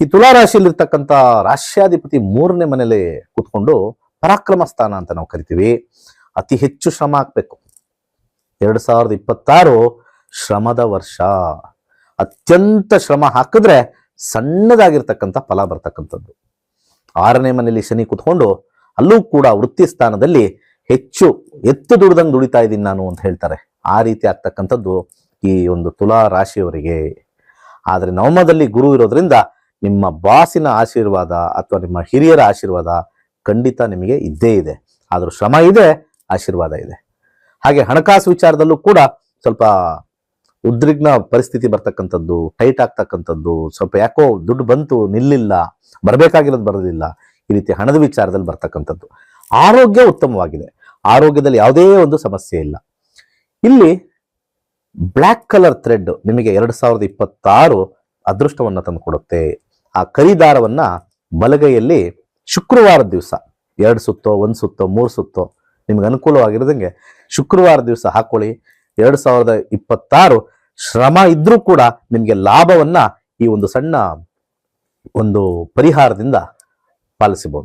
ಈ ತುಲಾ ರಾಶಿಯಲ್ಲಿರ್ತಕ್ಕಂಥ ರಾಶ್ಯಾಧಿಪತಿ ಮೂರನೇ ಮನೇಲಿ ಕೂತ್ಕೊಂಡು ಪರಾಕ್ರಮ ಸ್ಥಾನ ಅಂತ ನಾವು ಕರಿತೀವಿ. ಅತಿ ಹೆಚ್ಚು ಶ್ರಮ ಹಾಕ್ಬೇಕು. ಎರಡು ಸಾವಿರದ ಇಪ್ಪತ್ತಾರು ಶ್ರಮದ ವರ್ಷ. ಅತ್ಯಂತ ಶ್ರಮ ಹಾಕಿದ್ರೆ ಸಣ್ಣದಾಗಿರ್ತಕ್ಕಂಥ ಫಲ ಬರ್ತಕ್ಕಂಥದ್ದು. ಆರನೇ ಮನೆಯಲ್ಲಿ ಶನಿ ಕೂತ್ಕೊಂಡು ಅಲ್ಲೂ ಕೂಡ ವೃತ್ತಿ ಸ್ಥಾನದಲ್ಲಿ ಹೆಚ್ಚು ಎತ್ತು ದುಡ್ದಂಗೆ ದುಡಿತಾ ಇದ್ದೀನಿ ನಾನು ಅಂತ ಹೇಳ್ತಾರೆ. ಆ ರೀತಿ ಆಗ್ತಕ್ಕಂಥದ್ದು ಈ ಒಂದು ತುಲಾ ರಾಶಿಯವರಿಗೆ. ಆದರೆ ನವಮದಲ್ಲಿ ಗುರು ಇರೋದ್ರಿಂದ ನಿಮ್ಮ ಬಾಸಿನ ಆಶೀರ್ವಾದ ಅಥವಾ ನಿಮ್ಮ ಹಿರಿಯರ ಆಶೀರ್ವಾದ ಖಂಡಿತ ನಿಮಗೆ ಇದ್ದೇ ಇದೆ. ಆದರೂ ಶ್ರಮ ಇದೆ, ಆಶೀರ್ವಾದ ಇದೆ. ಹಾಗೆ ಹಣಕಾಸು ವಿಚಾರದಲ್ಲೂ ಕೂಡ ಸ್ವಲ್ಪ ಉದ್ರಿಗ್ನ ಪರಿಸ್ಥಿತಿ ಬರ್ತಕ್ಕಂಥದ್ದು ಟೈಟ್ ಆಗ್ತಕ್ಕಂಥದ್ದು, ಸ್ವಲ್ಪ ಯಾಕೋ ದುಡ್ಡು ಬಂತು, ನಿಲ್ಲಿಲ್ಲ, ಬರಬೇಕಾಗಿರೋದು ಬರೋದಿಲ್ಲ ಈ ರೀತಿ ಹಣದ ವಿಚಾರದಲ್ಲಿ ಬರ್ತಕ್ಕಂಥದ್ದು. ಆರೋಗ್ಯ ಉತ್ತಮವಾಗಿದೆ. ಆರೋಗ್ಯದಲ್ಲಿ ಯಾವುದೇ ಒಂದು ಸಮಸ್ಯೆ ಇಲ್ಲ. ಇಲ್ಲಿ ಬ್ಲ್ಯಾಕ್ ಕಲರ್ ಥ್ರೆಡ್ ನಿಮಗೆ ಎರಡು ಸಾವಿರದ ಇಪ್ಪತ್ತಾರು ಅದೃಷ್ಟವನ್ನು ತಂದುಕೊಡುತ್ತೆ ಆ ಕರಿದಾರವನ್ನ ಬಲಗೈಯಲ್ಲಿ ಶುಕ್ರವಾರದ ದಿವಸ, ಎರಡು ಸುತ್ತೋ, ಒಂದು ಸುತ್ತೋ, ಮೂರು ಸುತ್ತೋ, ನಿಮ್ಗೆ ಅನುಕೂಲವಾಗಿರೋದಂಗೆ ಶುಕ್ರವಾರ ದಿವಸ ಹಾಕೊಳ್ಳಿ. ಎರಡು ಸಾವಿರದ ಇಪ್ಪತ್ತಾರು ಶ್ರಮ ಇದ್ರೂ ಕೂಡ ನಿಮಗೆ ಲಾಭವನ್ನ ಈ ಒಂದು ಸಣ್ಣ ಒಂದು ಪರಿಹಾರದಿಂದ ಪಾಲಿಸಬಹುದು.